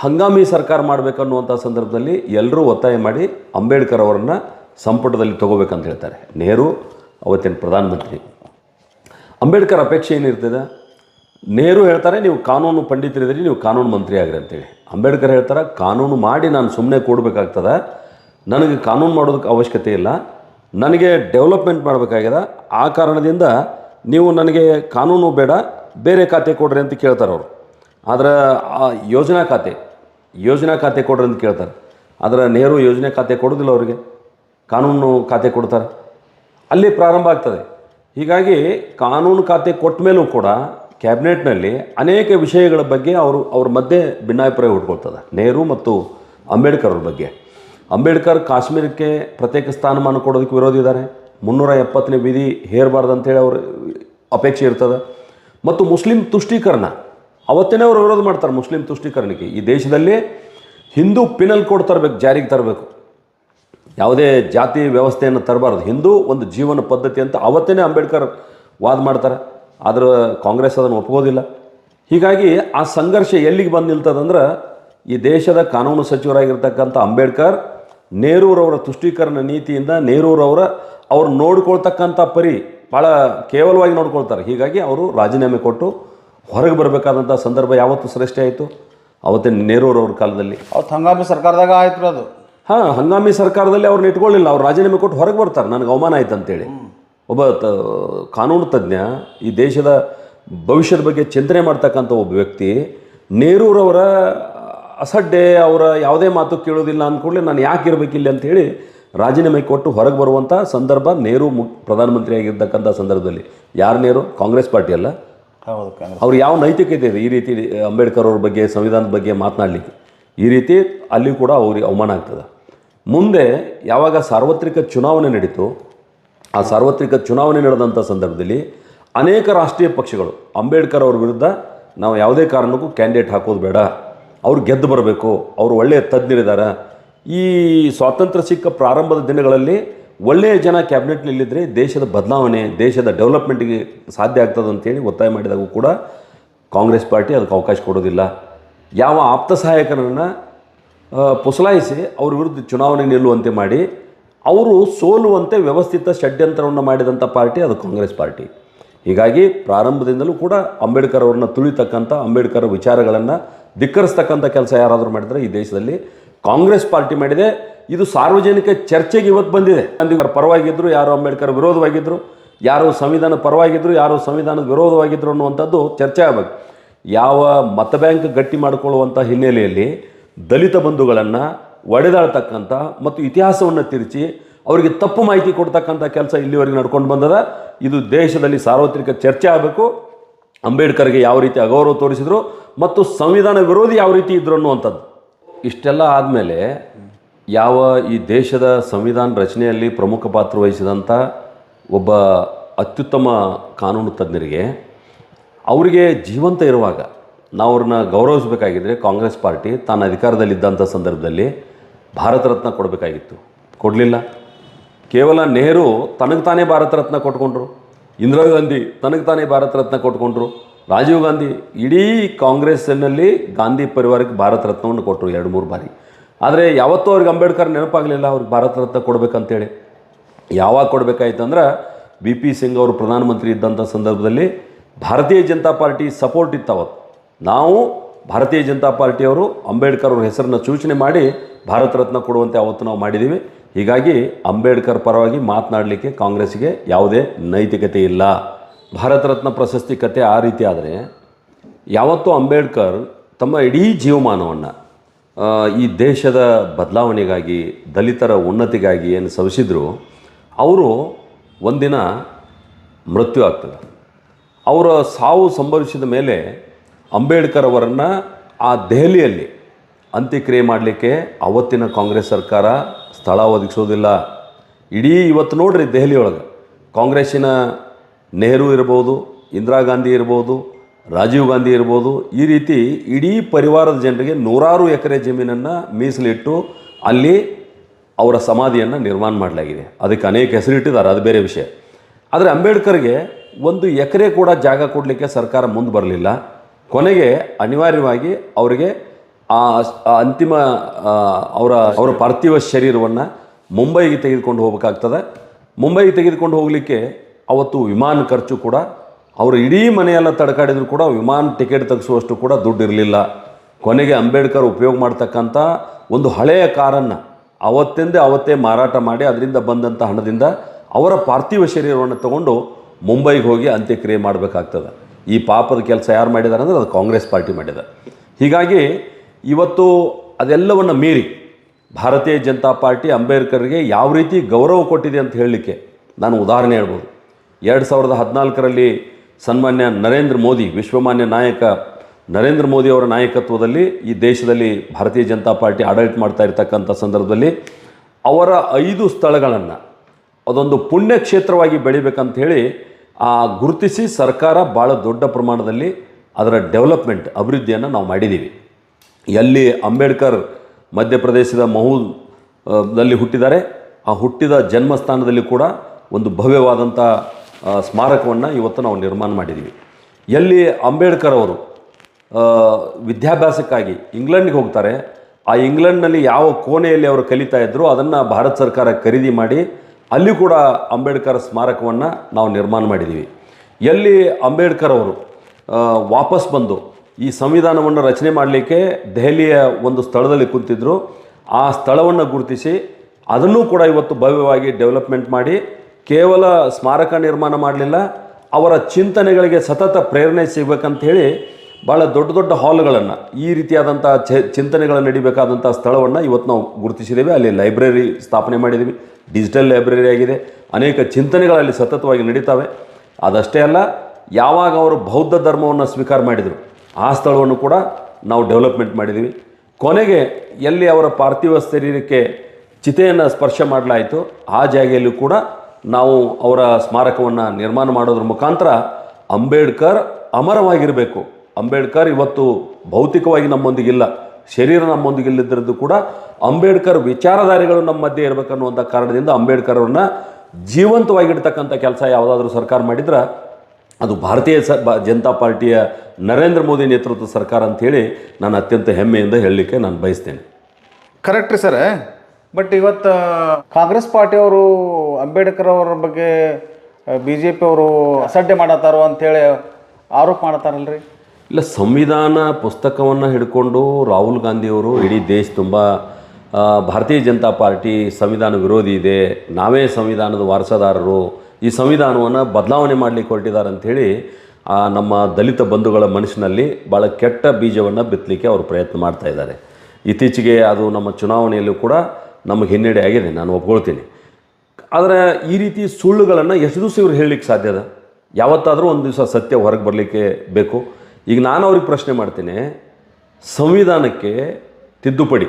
ಹಂಗಾಮಿ ಸರ್ಕಾರ ಮಾಡಬೇಕನ್ನುವಂಥ ಸಂದರ್ಭದಲ್ಲಿ ಎಲ್ಲರೂ ಒತ್ತಾಯ ಮಾಡಿ ಅಂಬೇಡ್ಕರ್ ಅವರನ್ನು ಸಂಪುಟದಲ್ಲಿ ತಗೋಬೇಕಂತ ಹೇಳ್ತಾರೆ. ನೆಹರು ಅವತ್ತಿನ ಪ್ರಧಾನಮಂತ್ರಿ. ಅಂಬೇಡ್ಕರ್ ಅಪೇಕ್ಷೆ ಏನಿರ್ತದೆ? ನೆಹರು ಹೇಳ್ತಾರೆ, ನೀವು ಕಾನೂನು ಪಂಡಿತರಿದ್ದೀರಿ ನೀವು ಕಾನೂನು ಮಂತ್ರಿ ಆಗ್ರಿ ಅಂತೇಳಿ. ಅಂಬೇಡ್ಕರ್ ಹೇಳ್ತಾರೆ, ಕಾನೂನು ಮಾಡಿ ನಾನು ಸುಮ್ಮನೆ ಕೊಡಬೇಕಾಗ್ತದೆ. ನನಗೆ ಕಾನೂನು ಮಾಡೋದಕ್ಕೆ ಅವಶ್ಯಕತೆ ಇಲ್ಲ. ನನಗೆ ಡೆವಲಪ್ಮೆಂಟ್ ಮಾಡಬೇಕಾಗಿದೆ. ಆ ಕಾರಣದಿಂದ ನೀವು ನನಗೆ ಕಾನೂನು ಬೇಡ, ಬೇರೆ ಖಾತೆ ಕೊಡ್ರಿ ಅಂತ ಕೇಳ್ತಾರೆ ಅವರು. ಆದರೆ ಆ ಯೋಜನಾ ಖಾತೆ ಯೋಜನಾ ಖಾತೆ ಕೊಡ್ರಿ ಅಂತ ಕೇಳ್ತಾರೆ. ಆದರೆ ನೆಹರು ಯೋಜನೆ ಖಾತೆ ಕೊಡೋದಿಲ್ಲ ಅವರಿಗೆ. ಕಾನೂನು ಖಾತೆ ಕೊಡ್ತಾರೆ. ಅಲ್ಲಿ ಪ್ರಾರಂಭ ಆಗ್ತದೆ. ಹೀಗಾಗಿ ಕಾನೂನು ಖಾತೆ ಕೊಟ್ಟ ಮೇಲೂ ಕೂಡ ಕ್ಯಾಬಿನೆಟ್ನಲ್ಲಿ ಅನೇಕ ವಿಷಯಗಳ ಬಗ್ಗೆ ಅವರು ಅವ್ರ ಮಧ್ಯೆ ಭಿನ್ನಾಭಿಪ್ರಾಯ ಹುಟ್ಕೊಳ್ತದೆ. ನೆಹರು ಮತ್ತು ಅಂಬೇಡ್ಕರ್ ಅವ್ರ ಬಗ್ಗೆ. ಅಂಬೇಡ್ಕರ್ ಕಾಶ್ಮೀರಕ್ಕೆ ಪ್ರತ್ಯೇಕ ಸ್ಥಾನಮಾನ ಕೊಡೋದಕ್ಕೆ ವಿರೋಧ ಇದ್ದಾರೆ. ಮುನ್ನೂರ ಎಪ್ಪತ್ತನೇ ವಿಧಿ ಹೇರಬಾರ್ದು ಅಂತೇಳಿ ಅವರು ಅಪೇಕ್ಷೆ ಇರ್ತದೆ. ಮತ್ತು ಮುಸ್ಲಿಂ ತುಷ್ಟೀಕರಣ ಅವತ್ತೇ ಅವರು ವಿರೋಧ ಮಾಡ್ತಾರೆ ಮುಸ್ಲಿಂ ತುಷ್ಟೀಕರಣಕ್ಕೆ. ಈ ದೇಶದಲ್ಲಿ ಹಿಂದೂ ಪಿನಲ್ ಕೋಡ್ ತರಬೇಕು, ಜಾರಿಗೆ ತರಬೇಕು. ಯಾವುದೇ ಜಾತಿ ವ್ಯವಸ್ಥೆಯನ್ನು ತರಬಾರ್ದು. ಹಿಂದೂ ಒಂದು ಜೀವನ ಪದ್ಧತಿ ಅಂತ ಅವತ್ತೇ ಅಂಬೇಡ್ಕರ್ ವಾದ ಮಾಡ್ತಾರೆ. ಆದ್ರೆ ಕಾಂಗ್ರೆಸ್ ಅದನ್ನು ಒಪ್ಕೋದಿಲ್ಲ ಹೀಗಾಗಿ ಆ ಸಂಘರ್ಷ ಎಲ್ಲಿಗೆ ಬಂದು ನಿಲ್ತದಂದ್ರೆ ಈ ದೇಶದ ಕಾನೂನು ಸಚಿವರಾಗಿರ್ತಕ್ಕಂಥ ಅಂಬೇಡ್ಕರ್ ನೆಹರೂರವರ ತುಷ್ಟೀಕರಣ ನೀತಿಯಿಂದ ನೆಹರೂರವರ ಅವ್ರು ನೋಡ್ಕೊಳ್ತಕ್ಕಂಥ ಪರಿ ಭಾಳ ಕೇವಲವಾಗಿ ನೋಡ್ಕೊಳ್ತಾರೆ. ಹೀಗಾಗಿ ಅವರು ರಾಜೀನಾಮೆ ಕೊಟ್ಟು ಹೊರಗೆ ಬರಬೇಕಾದಂಥ ಸಂದರ್ಭ ಯಾವತ್ತು ಸೃಷ್ಟಿ ಆಯಿತು. ಅವತ್ತೇ ನೆಹರೂರವ್ರ ಕಾಲದಲ್ಲಿ. ಅವತ್ತು ಹಂಗಾಮಿ ಸರ್ಕಾರದಾಗ ಆಯ್ತು ಅದು. ಹಾಂ ಹಂಗಾಮಿ ಸರ್ಕಾರದಲ್ಲಿ ಅವ್ರನ್ನ ಇಟ್ಕೊಳ್ಳಿಲ್ಲ ಅವ್ರು ರಾಜೀನಾಮೆ ಕೊಟ್ಟು ಹೊರಗೆ ಬರ್ತಾರೆ. ನನಗೆ ಅವಮಾನ ಆಯ್ತು ಅಂತೇಳಿ. ಒಬ್ಬ ತ ಕಾನೂನು ತಜ್ಞ ಈ ದೇಶದ ಭವಿಷ್ಯದ ಬಗ್ಗೆ ಚಿಂತನೆ ಮಾಡ್ತಕ್ಕಂಥ ಒಬ್ಬ ವ್ಯಕ್ತಿ ನೆಹರೂರವರ ಅಸಡ್ಡೆ ಅವರ ಯಾವುದೇ ಮಾತು ಕೇಳೋದಿಲ್ಲ ಅಂದ್ಕೂಡಲೇ ನಾನು ಯಾಕೆ ಇರಬೇಕಿಲ್ಲ ಅಂಥೇಳಿ ರಾಜೀನಾಮೆ ಕೊಟ್ಟು ಹೊರಗೆ ಬರುವಂಥ ಸಂದರ್ಭ ನೆಹರು ಮು ಪ್ರಧಾನಮಂತ್ರಿ ಆಗಿರ್ತಕ್ಕಂಥ ಸಂದರ್ಭದಲ್ಲಿ. ಯಾರು ನೆಹರು? ಕಾಂಗ್ರೆಸ್ ಪಾರ್ಟಿ ಅಲ್ಲ? ಅವ್ರು ಯಾವ ನೈತಿಕತೆ ಇದೆ? ಈ ರೀತಿ ಅಂಬೇಡ್ಕರ್ ಅವ್ರ ಬಗ್ಗೆ ಸಂವಿಧಾನದ ಬಗ್ಗೆ ಮಾತನಾಡಲಿಕ್ಕೆ. ಈ ರೀತಿ ಅಲ್ಲಿ ಕೂಡ ಅವ್ರಿಗೆ ಅವಮಾನ ಆಗ್ತದೆ. ಮುಂದೆ ಯಾವಾಗ ಸಾರ್ವತ್ರಿಕ ಚುನಾವಣೆ ನಡೀತು ಆ ಸಾರ್ವತ್ರಿಕ ಚುನಾವಣೆ ನಡೆದಂಥ ಸಂದರ್ಭದಲ್ಲಿ ಅನೇಕ ರಾಷ್ಟ್ರೀಯ ಪಕ್ಷಗಳು ಅಂಬೇಡ್ಕರ್ ಅವ್ರ ವಿರುದ್ಧ ನಾವು ಯಾವುದೇ ಕಾರಣಕ್ಕೂ ಕ್ಯಾಂಡಿಡೇಟ್ ಹಾಕೋದು ಬೇಡ. ಅವ್ರು ಗೆದ್ದು ಬರಬೇಕು, ಅವರು ಒಳ್ಳೆಯ ತಜ್ಞರಿದ್ದಾರೆ. ಈ ಸ್ವಾತಂತ್ರ್ಯ ಸಿಕ್ಕ ಪ್ರಾರಂಭದ ದಿನಗಳಲ್ಲಿ ಒಳ್ಳೆಯ ಜನ ಕ್ಯಾಬಿನೆಟ್ನಲ್ಲಿದ್ದರೆ ದೇಶದ ಬದಲಾವಣೆ, ದೇಶದ ಡೆವಲಪ್ಮೆಂಟ್ಗೆ ಸಾಧ್ಯ ಆಗ್ತದೆ ಅಂತೇಳಿ ಒತ್ತಾಯ ಮಾಡಿದಾಗೂ ಕೂಡ ಕಾಂಗ್ರೆಸ್ ಪಾರ್ಟಿ ಅದಕ್ಕೆ ಅವಕಾಶ ಕೊಡೋದಿಲ್ಲ. ಯಾವ ಆಪ್ತ ಸಹಾಯಕರನ್ನು ಪುಸಲಾಯಿಸಿ ಅವ್ರ ವಿರುದ್ಧ ಚುನಾವಣೆ ನಿಲ್ಲುವಂತೆ ಮಾಡಿ, ಅವರು ಸೋಲುವಂತೆ ವ್ಯವಸ್ಥಿತ ಷಡ್ಯಂತ್ರವನ್ನು ಮಾಡಿದಂಥ ಪಾರ್ಟಿ ಅದು ಕಾಂಗ್ರೆಸ್ ಪಾರ್ಟಿ. ಹೀಗಾಗಿ ಪ್ರಾರಂಭದಿಂದಲೂ ಕೂಡ ಅಂಬೇಡ್ಕರ್ ಅವ್ರನ್ನ ತುಳಿತಕ್ಕಂಥ ಅಂಬೇಡ್ಕರ್ ವಿಚಾರಗಳನ್ನು ಧಿಕ್ಕರಿಸ್ತಕ್ಕಂಥ ಕೆಲಸ ಯಾರಾದರೂ ಮಾಡಿದರೆ ಈ ದೇಶದಲ್ಲಿ ಕಾಂಗ್ರೆಸ್ ಪಾರ್ಟಿ ಮಾಡಿದೆ. ಇದು ಸಾರ್ವಜನಿಕ ಚರ್ಚೆಗೆ ಇವತ್ತು ಬಂದಿದೆ. ಗಾಂಧಿಯವರ ಪರವಾಗಿದ್ದರು ಯಾರು ಅಂಬೇಡ್ಕರ್ ವಿರೋಧವಾಗಿದ್ದರು ಯಾರು ಸಂವಿಧಾನ ಪರವಾಗಿದ್ದರು ಯಾರು ಸಂವಿಧಾನದ ವಿರೋಧವಾಗಿದ್ದರು ಅನ್ನುವಂಥದ್ದು ಚರ್ಚೆ ಆಗಬೇಕು. ಯಾವ ಮತ ಬ್ಯಾಂಕ್ ಗಟ್ಟಿ ಮಾಡಿಕೊಳ್ಳುವಂಥ ಹಿನ್ನೆಲೆಯಲ್ಲಿ ದಲಿತ ಬಂಧುಗಳನ್ನು ಒಡೆದಾಳ್ತಕ್ಕಂಥ ಮತ್ತು ಇತಿಹಾಸವನ್ನು ತಿರುಚಿ ಅವರಿಗೆ ತಪ್ಪು ಮಾಹಿತಿ ಕೊಡ್ತಕ್ಕಂಥ ಕೆಲಸ ಇಲ್ಲಿವರೆಗೆ ನಡ್ಕೊಂಡು ಬಂದದ. ಇದು ದೇಶದಲ್ಲಿ ಸಾರ್ವತ್ರಿಕ ಚರ್ಚೆ ಆಗಬೇಕು. ಅಂಬೇಡ್ಕರ್ಗೆ ಯಾವ ರೀತಿ ಅಗೌರವ ತೋರಿಸಿದ್ರು ಮತ್ತು ಸಂವಿಧಾನ ವಿರೋಧಿ ಯಾವ ರೀತಿ ಇದ್ರು ಅನ್ನುವಂಥದ್ದು. ಇಷ್ಟೆಲ್ಲ ಆದಮೇಲೆ ಯಾವ ಈ ದೇಶದ ಸಂವಿಧಾನ ರಚನೆಯಲ್ಲಿ ಪ್ರಮುಖ ಪಾತ್ರ ವಹಿಸಿದಂಥ ಒಬ್ಬ ಅತ್ಯುತ್ತಮ ಕಾನೂನು ತಜ್ಞರಿಗೆ, ಅವರಿಗೆ ಜೀವಂತ ಇರುವಾಗ ನಾವು ಅವ್ರನ್ನ ಗೌರವಿಸಬೇಕಾಗಿದ್ದರೆ ಕಾಂಗ್ರೆಸ್ ಪಾರ್ಟಿ ತಾನು ಅಧಿಕಾರದಲ್ಲಿದ್ದಂಥ ಸಂದರ್ಭದಲ್ಲಿ ಭಾರತ ರತ್ನ ಕೊಡಬೇಕಾಗಿತ್ತು. ಕೊಡಲಿಲ್ಲ. ಕೇವಲ ನೆಹರು ತನಗೆ ತಾನೇ ಭಾರತ ರತ್ನ ಕೊಟ್ಕೊಂಡ್ರು. ಇಂದಿರಾ ಗಾಂಧಿ ತನಗೆ ತಾನೇ ಭಾರತ ರತ್ನ ಕೊಟ್ಕೊಂಡ್ರು. ರಾಜೀವ್ ಗಾಂಧಿ ಇಡೀ ಕಾಂಗ್ರೆಸ್ಸಿನಲ್ಲಿ ಗಾಂಧಿ ಪರಿವಾರಕ್ಕೆ ಭಾರತ ರತ್ನವನ್ನು ಕೊಟ್ಟರು ಎರಡು ಮೂರು ಬಾರಿ. ಆದರೆ ಯಾವತ್ತೂ ಅವ್ರಿಗೆ ಅಂಬೇಡ್ಕರ್ ನೆನಪಾಗಲಿಲ್ಲ, ಅವ್ರಿಗೆ ಭಾರತ ರತ್ನ ಕೊಡಬೇಕಂತೇಳಿ. ಯಾವಾಗ ಕೊಡಬೇಕಾಯ್ತಂದ್ರೆ ಬಿ ಪಿ ಸಿಂಗ್ ಅವರು ಪ್ರಧಾನಮಂತ್ರಿ ಇದ್ದಂಥ ಸಂದರ್ಭದಲ್ಲಿ ಭಾರತೀಯ ಜನತಾ ಪಾರ್ಟಿ ಸಪೋರ್ಟ್ ಇತ್ತು ಅವತ್ತು. ನಾವು ಭಾರತೀಯ ಜನತಾ ಪಾರ್ಟಿಯವರು ಅಂಬೇಡ್ಕರ್ ಅವ್ರ ಹೆಸರನ್ನು ಸೂಚನೆ ಮಾಡಿ ಭಾರತ ರತ್ನ ಕೊಡುವಂತೆ ಅವತ್ತು ನಾವು ಮಾಡಿದ್ದೀವಿ. ಹೀಗಾಗಿ ಅಂಬೇಡ್ಕರ್ ಪರವಾಗಿ ಮಾತನಾಡಲಿಕ್ಕೆ ಕಾಂಗ್ರೆಸ್ಗೆ ಯಾವುದೇ ನೈತಿಕತೆ ಇಲ್ಲ. ಭಾರತ ರತ್ನ ಪ್ರಶಸ್ತಿ ಕತೆ ಆ ರೀತಿ ಆದರೆ ಯಾವತ್ತೂ ಅಂಬೇಡ್ಕರ್ ತಮ್ಮ ಇಡೀ ಜೀವಮಾನವನ್ನು ಈ ದೇಶದ ಬದಲಾವಣೆಗಾಗಿ, ದಲಿತರ ಉನ್ನತಿಗಾಗಿ ಏನು ಸವಿಸಿದ್ರು ಅವರು ಒಂದಿನ ಮೃತ್ಯು ಆಗ್ತದೆ. ಅವರ ಸಾವು ಸಂಭವಿಸಿದ ಮೇಲೆ ಅಂಬೇಡ್ಕರ್ ಅವರನ್ನು ಆ ದೆಹಲಿಯಲ್ಲಿ ಅಂತ್ಯಕ್ರಿಯೆ ಮಾಡಲಿಕ್ಕೆ ಅವತ್ತಿನ ಕಾಂಗ್ರೆಸ್ ಸರ್ಕಾರ ಸ್ಥಳ ಒದಗಿಸೋದಿಲ್ಲ. ಇಡೀ ಇವತ್ತು ನೋಡ್ರಿ ದೆಹಲಿಯೊಳಗೆ. ಕಾಂಗ್ರೆಸ್ಸಿನ ನೆಹರು ಇರ್ಬೋದು, ಇಂದಿರಾ ಗಾಂಧಿ ಇರ್ಬೋದು, ರಾಜೀವ್ ಗಾಂಧಿ ಇರ್ಬೋದು, ಈ ರೀತಿ ಇಡೀ ಪರಿವಾರದ ಜನರಿಗೆ ನೂರಾರು ಎಕರೆ ಜಮೀನನ್ನು ಮೀಸಲಿಟ್ಟು ಅಲ್ಲಿ ಅವರ ಸಮಾಧಿಯನ್ನು ನಿರ್ಮಾಣ ಮಾಡಲಾಗಿದೆ. ಅದಕ್ಕೆ ಅನೇಕ ಹೆಸರಿಟ್ಟಿದ್ದಾರೆ ಅದು ಬೇರೆ ವಿಷಯ. ಆದರೆ ಅಂಬೇಡ್ಕರ್ಗೆ ಒಂದು ಎಕರೆ ಕೂಡ ಜಾಗ ಕೊಡಲಿಕ್ಕೆ ಸರ್ಕಾರ ಮುಂದೆ ಬರಲಿಲ್ಲ. ಕೊನೆಗೆ ಅನಿವಾರ್ಯವಾಗಿ ಅವರಿಗೆ ಆ ಅಂತಿಮ ಅವರ ಅವರ ಪಾರ್ಥಿವ ಶರೀರವನ್ನು ಮುಂಬೈಗೆ ತೆಗೆದುಕೊಂಡು ಹೋಗಬೇಕಾಗ್ತದೆ. ಮುಂಬೈಗೆ ತೆಗೆದುಕೊಂಡು ಹೋಗಲಿಕ್ಕೆ ಅವತ್ತು ವಿಮಾನ ಖರ್ಚು ಕೂಡ, ಅವರು ಇಡೀ ಮನೆಯೆಲ್ಲ ತಡ್ಕಾಡಿದ್ರು ಕೂಡ ವಿಮಾನ ಟಿಕೆಟ್ ತೆಗೆಸುವಷ್ಟು ಕೂಡ ದುಡ್ಡು ಇರಲಿಲ್ಲ ಕೊನೆಗೆ ಅಂಬೇಡ್ಕರ್ ಉಪಯೋಗ ಮಾಡ್ತಕ್ಕಂಥ ಒಂದು ಹಳೆಯ ಕಾರನ್ನು ಅವತ್ತೆಂದೇ ಅವತ್ತೇ ಮಾರಾಟ ಮಾಡಿ ಅದರಿಂದ ಬಂದಂಥ ಹಣದಿಂದ ಅವರ ಪಾರ್ಥಿವ ಶರೀರವನ್ನು ತಗೊಂಡು ಮುಂಬೈಗೆ ಹೋಗಿ ಅಂತ್ಯಕ್ರಿಯೆ ಮಾಡಬೇಕಾಗ್ತದೆ. ಈ ಪಾಪದ ಕೆಲಸ ಯಾರು ಮಾಡಿದ್ದಾರೆ ಅಂದರೆ ಅದು ಕಾಂಗ್ರೆಸ್ ಪಾರ್ಟಿ ಮಾಡಿದೆ. ಹೀಗಾಗಿ ಇವತ್ತು ಅದೆಲ್ಲವನ್ನು ಮೀರಿ ಭಾರತೀಯ ಜನತಾ ಪಾರ್ಟಿ ಅಂಬೇಡ್ಕರ್ಗೆ ಯಾವ ರೀತಿ ಗೌರವ ಕೊಟ್ಟಿದೆ ಅಂತ ಹೇಳಲಿಕ್ಕೆ ನಾನು ಉದಾಹರಣೆ ಹೇಳ್ಬೋದು. ಎರಡು ಸಾವಿರದ ಹದಿನಾಲ್ಕರಲ್ಲಿ ಸನ್ಮಾನ್ಯ ನರೇಂದ್ರ ಮೋದಿ, ವಿಶ್ವಮಾನ್ಯ ನಾಯಕ ನರೇಂದ್ರ ಮೋದಿ ಅವರ ನಾಯಕತ್ವದಲ್ಲಿ ಈ ದೇಶದಲ್ಲಿ ಭಾರತೀಯ ಜನತಾ ಪಾರ್ಟಿ ಆಡಳಿತ ಮಾಡ್ತಾ ಇರ್ತಕ್ಕಂಥ ಸಂದರ್ಭದಲ್ಲಿ ಅವರ ಐದು ಸ್ಥಳಗಳನ್ನು ಅದೊಂದು ಪುಣ್ಯಕ್ಷೇತ್ರವಾಗಿ ಬೆಳಿಬೇಕಂತ ಹೇಳಿ ಆ ಗುರುತಿಸಿ ಸರ್ಕಾರ ಭಾಳ ದೊಡ್ಡ ಪ್ರಮಾಣದಲ್ಲಿ ಅದರ ಡೆವಲಪ್ಮೆಂಟ್, ಅಭಿವೃದ್ಧಿಯನ್ನು ನಾವು ಮಾಡಿದ್ದೀವಿ ಎಲ್ಲಿ ಅಂಬೇಡ್ಕರ್ ಮಧ್ಯಪ್ರದೇಶದ ಮಹೂ ಆ, ದಲ್ಲಿ ಹುಟ್ಟಿದ್ದಾರೆ ಆ ಹುಟ್ಟಿದ ಜನ್ಮಸ್ಥಾನದಲ್ಲಿ ಕೂಡ ಒಂದು ಭವ್ಯವಾದಂಥ ಸ್ಮಾರಕವನ್ನು ಇವತ್ತು ನಾವು ನಿರ್ಮಾಣ ಮಾಡಿದ್ದೀವಿ ಎಲ್ಲಿ ಅಂಬೇಡ್ಕರ್ ಅವರು ವಿದ್ಯಾಭ್ಯಾಸಕ್ಕಾಗಿ ಇಂಗ್ಲೆಂಡ್ಗೆ ಹೋಗ್ತಾರೆ ಆ ಇಂಗ್ಲೆಂಡ್ನಲ್ಲಿ ಯಾವ ಕೋಣೆಯಲ್ಲಿ ಅವರು ಕಲಿತಾ ಇದ್ದರು ಅದನ್ನು ಭಾರತ ಸರ್ಕಾರ ಖರೀದಿ ಮಾಡಿ ಅಲ್ಲಿ ಕೂಡ ಅಂಬೇಡ್ಕರ್ ಸ್ಮಾರಕವನ್ನು ನಾವು ನಿರ್ಮಾಣ ಮಾಡಿದ್ದೀವಿ ಎಲ್ಲಿ ಅಂಬೇಡ್ಕರ್ ಅವರು ವಾಪಸ್ ಬಂದು ಈ ಸಂವಿಧಾನವನ್ನು ರಚನೆ ಮಾಡಲಿಕ್ಕೆ ದೆಹಲಿಯ ಒಂದು ಸ್ಥಳದಲ್ಲಿ ಕುಂತಿದ್ದರು ಆ ಸ್ಥಳವನ್ನು ಗುರುತಿಸಿ ಅದನ್ನು ಕೂಡ ಇವತ್ತು ಭವ್ಯವಾಗಿ ಡೆವಲಪ್ಮೆಂಟ್ ಮಾಡಿ ಕೇವಲ ಸ್ಮಾರಕ ನಿರ್ಮಾಣ ಮಾಡಲಿಲ್ಲ, ಅವರ ಚಿಂತನೆಗಳಿಗೆ ಸತತ ಪ್ರೇರಣೆ ಸಿಗಬೇಕಂತ ಹೇಳಿ ಭಾಳ ದೊಡ್ಡ ದೊಡ್ಡ ಹಾಲ್ಗಳನ್ನು, ಈ ರೀತಿಯಾದಂಥ ಚಿಂತನೆಗಳನ್ನು ಚಿಂತನೆಗಳು ನಡಿಬೇಕಾದಂಥ ಸ್ಥಳವನ್ನು ಇವತ್ತು ನಾವು ಗುರುತಿಸಿದ್ದೇವೆ ಅಲ್ಲಿ ಲೈಬ್ರರಿ ಸ್ಥಾಪನೆ ಮಾಡಿದ್ದೀವಿ ಡಿಜಿಟಲ್ ಲೈಬ್ರರಿ ಆಗಿದೆ. ಅನೇಕ ಚಿಂತನೆಗಳಲ್ಲಿ ಸತತವಾಗಿ ನಡೀತಾವೆ. ಅದಷ್ಟೇ ಅಲ್ಲ, ಯಾವಾಗ ಅವರು ಬೌದ್ಧ ಧರ್ಮವನ್ನು ಸ್ವೀಕಾರ ಮಾಡಿದರು ಆ ಸ್ಥಳವನ್ನು ಕೂಡ ನಾವು ಡೆವಲಪ್ಮೆಂಟ್ ಮಾಡಿದ್ದೀವಿ. ಕೊನೆಗೆ ಎಲ್ಲಿ ಅವರ ಪಾರ್ಥಿವ ಶರೀರಕ್ಕೆ ಚಿತೆಯನ್ನು ಸ್ಪರ್ಶ ಮಾಡಲಾಯಿತು ಆ ಜಾಗೆಯಲ್ಲೂ ಕೂಡ ನಾವು ಅವರ ಸ್ಮಾರಕವನ್ನು ನಿರ್ಮಾಣ ಮಾಡೋದ್ರ ಮುಖಾಂತರ ಅಂಬೇಡ್ಕರ್ ಅಮರವಾಗಿರಬೇಕು. ಅಂಬೇಡ್ಕರ್ ಇವತ್ತು ಭೌತಿಕವಾಗಿ ನಮ್ಮೊಂದಿಗಿಲ್ಲ ಶರೀರ ನಮ್ಮೊಂದಿಗಿಲ್ಲದಿರೋದು ಕೂಡ ಅಂಬೇಡ್ಕರ್ ವಿಚಾರಧಾರಿಗಳು ನಮ್ಮ ಮಧ್ಯೆ ಇರಬೇಕನ್ನುವಂಥ ಕಾರಣದಿಂದ ಅಂಬೇಡ್ಕರ್ ಅವ್ರನ್ನ ಜೀವಂತವಾಗಿಡ್ತಕ್ಕಂಥ ಕೆಲಸ ಯಾವುದಾದ್ರೂ ಸರ್ಕಾರ ಮಾಡಿದ್ರೆ ಅದು ಭಾರತೀಯ ಸ ಜನತಾ ಪಾರ್ಟಿಯ ನರೇಂದ್ರ ಮೋದಿ ನೇತೃತ್ವದ ಸರ್ಕಾರ ಅಂಥೇಳಿ ನಾನು ಅತ್ಯಂತ ಹೆಮ್ಮೆಯಿಂದ ಹೇಳಲಿಕ್ಕೆ ನಾನು ಬಯಸ್ತೇನೆ. ಕರೆಕ್ಟ್ ರೀ ಸರ್. ಬಟ್ ಇವತ್ತು ಕಾಂಗ್ರೆಸ್ ಪಾರ್ಟಿಯವರು ಅಂಬೇಡ್ಕರ್ ಅವರ ಬಗ್ಗೆ ಬಿ ಜೆ ಪಿ ಅವರು ಅಸಡ್ಡೆ ಮಾಡತ್ತಾರೋ ಅಂಥೇಳಿ ಆರೋಪ ಮಾಡತ್ತಾರಲ್ರಿ? ಇಲ್ಲ ಸಂವಿಧಾನ ಪುಸ್ತಕವನ್ನು ಹಿಡ್ಕೊಂಡು ರಾಹುಲ್ ಗಾಂಧಿಯವರು ಇಡೀ ದೇಶ ತುಂಬ ಭಾರತೀಯ ಜನತಾ ಪಾರ್ಟಿ ಸಂವಿಧಾನ ವಿರೋಧಿ ಇದೆ ನಾವೇ ಸಂವಿಧಾನದ ವಾರಸದಾರರು ಈ ಸಂವಿಧಾನವನ್ನು ಬದಲಾವಣೆ ಮಾಡಲಿಕ್ಕೆ ಹೊರಟಿದ್ದಾರೆ ಅಂಥೇಳಿ ನಮ್ಮ ದಲಿತ ಬಂಧುಗಳ ಮನಸ್ಸಿನಲ್ಲಿ ಭಾಳ ಕೆಟ್ಟ ಬೀಜವನ್ನು ಬಿತ್ತಲಿಕ್ಕೆ ಅವರು ಪ್ರಯತ್ನ ಮಾಡ್ತಾ ಇದ್ದಾರೆ. ಇತ್ತೀಚೆಗೆ ಅದು ನಮ್ಮ ಚುನಾವಣೆಯಲ್ಲೂ ಕೂಡ ನಮಗೆ ಹಿನ್ನಡೆ ಆಗಿದೆ, ನಾನು ಒಪ್ಕೊಳ್ತೀನಿ. ಆದರೆ ಈ ರೀತಿ ಸುಳ್ಳುಗಳನ್ನು ಎಷ್ಟು ದಿವಸ ಇವ್ರು ಹೇಳಲಿಕ್ಕೆ ಸಾಧ್ಯದ ಯಾವತ್ತಾದರೂ ಒಂದು ದಿವಸ ಸತ್ಯ ಹೊರಗೆ ಬರಲಿಕ್ಕೆ ಬೇಕು. ಈಗ ನಾನು ಅವ್ರಿಗೆ ಪ್ರಶ್ನೆ ಮಾಡ್ತೀನಿ, ಸಂವಿಧಾನಕ್ಕೆ ತಿದ್ದುಪಡಿ.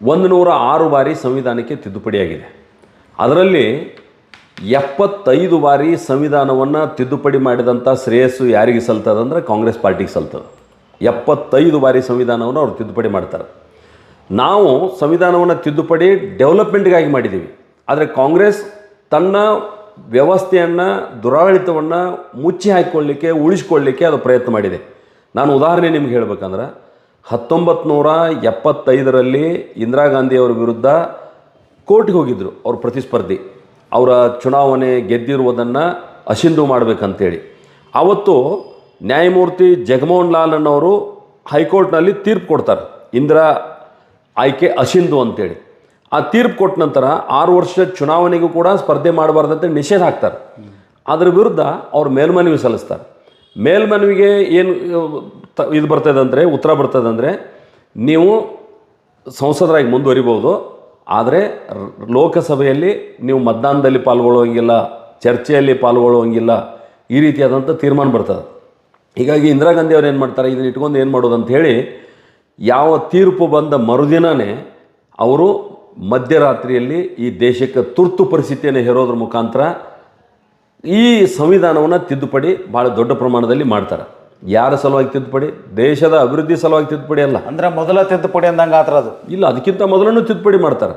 ಒಂದು ನೂರ ಆರು ಬಾರಿ ಸಂವಿಧಾನಕ್ಕೆ ತಿದ್ದುಪಡಿಯಾಗಿದೆ ಅದರಲ್ಲಿ ಎಪ್ಪತ್ತೈದು ಬಾರಿ ಸಂವಿಧಾನವನ್ನು ತಿದ್ದುಪಡಿ ಮಾಡಿದಂಥ ಶ್ರೇಯಸ್ಸು ಯಾರಿಗೆ ಸಲ್ತದೆ ಅಂದರೆ ಕಾಂಗ್ರೆಸ್ ಪಾರ್ಟಿಗೆ ಸಲ್ತದೆ. ಎಪ್ಪತ್ತೈದು ಬಾರಿ ಸಂವಿಧಾನವನ್ನು ಅವರು ತಿದ್ದುಪಡಿ ಮಾಡ್ತಾರೆ. ನಾವು ಸಂವಿಧಾನವನ್ನು ತಿದ್ದುಪಡಿ ಡೆವಲಪ್ಮೆಂಟ್ಗಾಗಿ ಮಾಡಿದ್ದೀವಿ ಆದರೆ ಕಾಂಗ್ರೆಸ್ ತನ್ನ ವ್ಯವಸ್ಥೆಯನ್ನು, ದುರಾಡಳಿತವನ್ನು ಮುಚ್ಚಿ ಹಾಕಿಕೊಳ್ಳಿಕ್ಕೆ, ಉಳಿಸ್ಕೊಳ್ಳಿಕ್ಕೆ ಅದು ಪ್ರಯತ್ನ ಮಾಡಿದೆ. ನಾನು ಉದಾಹರಣೆ ನಿಮ್ಗೆ ಹೇಳಬೇಕಂದ್ರೆ ಹತ್ತೊಂಬತ್ತು ನೂರ ಎಪ್ಪತ್ತೈದರಲ್ಲಿ ಇಂದಿರಾ ಗಾಂಧಿಯವರ ವಿರುದ್ಧ ಕೋರ್ಟ್ಗೆ ಹೋಗಿದ್ದರು ಅವ್ರ ಪ್ರತಿಸ್ಪರ್ಧಿ. ಅವರ ಚುನಾವಣೆ ಗೆದ್ದಿರುವುದನ್ನು ಅಸಿಂಧು ಮಾಡಬೇಕಂತೇಳಿ. ಆವತ್ತು ನ್ಯಾಯಮೂರ್ತಿ ಜಗಮೋಹನ್ ಲಾಲ್ ಅನ್ನೋರು ಹೈಕೋರ್ಟ್ನಲ್ಲಿ ತೀರ್ಪು ಕೊಡ್ತಾರೆ. ಇಂದಿರಾ ಆಯ್ಕೆ ಅಸಿಂಧು ಅಂತೇಳಿ. ಆ ತೀರ್ಪು ಕೊಟ್ಟ ನಂತರ ಆರು ವರ್ಷ ಚುನಾವಣೆಗೂ ಕೂಡ ಸ್ಪರ್ಧೆ ಮಾಡಬಾರ್ದಂತೆ ನಿಷೇಧ ಹಾಕ್ತಾರೆ. ಅದರ ವಿರುದ್ಧ ಅವ್ರು ಮೇಲ್ಮನವಿ ಸಲ್ಲಿಸ್ತಾರೆ. ಮೇಲ್ಮನವಿಗೆ ಏನು ಇದು ಬರ್ತದೆ ಅಂದರೆ, ಉತ್ತರ ಬರ್ತದೆ ಅಂದರೆ, ನೀವು ಸಂಸದರಾಗಿ ಮುಂದುವರಿಬೋದು. ಆದರೆ ಲೋಕಸಭೆಯಲ್ಲಿ ನೀವು ಮತದಾನದಲ್ಲಿ ಪಾಲ್ಗೊಳ್ಳುವಂಗಿಲ್ಲ, ಚರ್ಚೆಯಲ್ಲಿ ಪಾಲ್ಗೊಳ್ಳುವಂಗಿಲ್ಲ, ಈ ರೀತಿಯಾದಂಥ ತೀರ್ಮಾನ ಬರ್ತದೆ. ಹೀಗಾಗಿ ಇಂದಿರಾ ಗಾಂಧಿ ಅವ್ರು ಏನು ಮಾಡ್ತಾರೆ? ಇದನ್ನ ಇಟ್ಕೊಂಡು ಏನು ಮಾಡೋದು ಅಂತ ಹೇಳಿ, ಯಾವ ತೀರ್ಪು ಬಂದ ಮರುದಿನವೇ ಅವರು ಮಧ್ಯರಾತ್ರಿಯಲ್ಲಿ ಈ ದೇಶಕ್ಕೆ ತುರ್ತು ಪರಿಸ್ಥಿತಿಯನ್ನು ಹೇರೋದ್ರ ಮುಖಾಂತರ ಈ ಸಂವಿಧಾನವನ್ನು ತಿದ್ದುಪಡಿ ಭಾಳ ದೊಡ್ಡ ಪ್ರಮಾಣದಲ್ಲಿ ಮಾಡ್ತಾರೆ. ಯಾರ ಸಲುವಾಗಿ ತಿದ್ದುಪಡಿ? ದೇಶದ ಅಭಿವೃದ್ಧಿ ಸಲುವಾಗಿ ತಿದ್ದುಪಡಿ ಅಲ್ಲ. ಅಂದ್ರೆ ಮೊದಲ ತಿದ್ದುಪಡಿ ಅಂದಂಗೆ ಆತರ ಅದು. ಇಲ್ಲ ಅದಕ್ಕಿಂತ ಮೊದಲನ್ನು ತಿದ್ದುಪಡಿ ಮಾಡ್ತಾರೆ.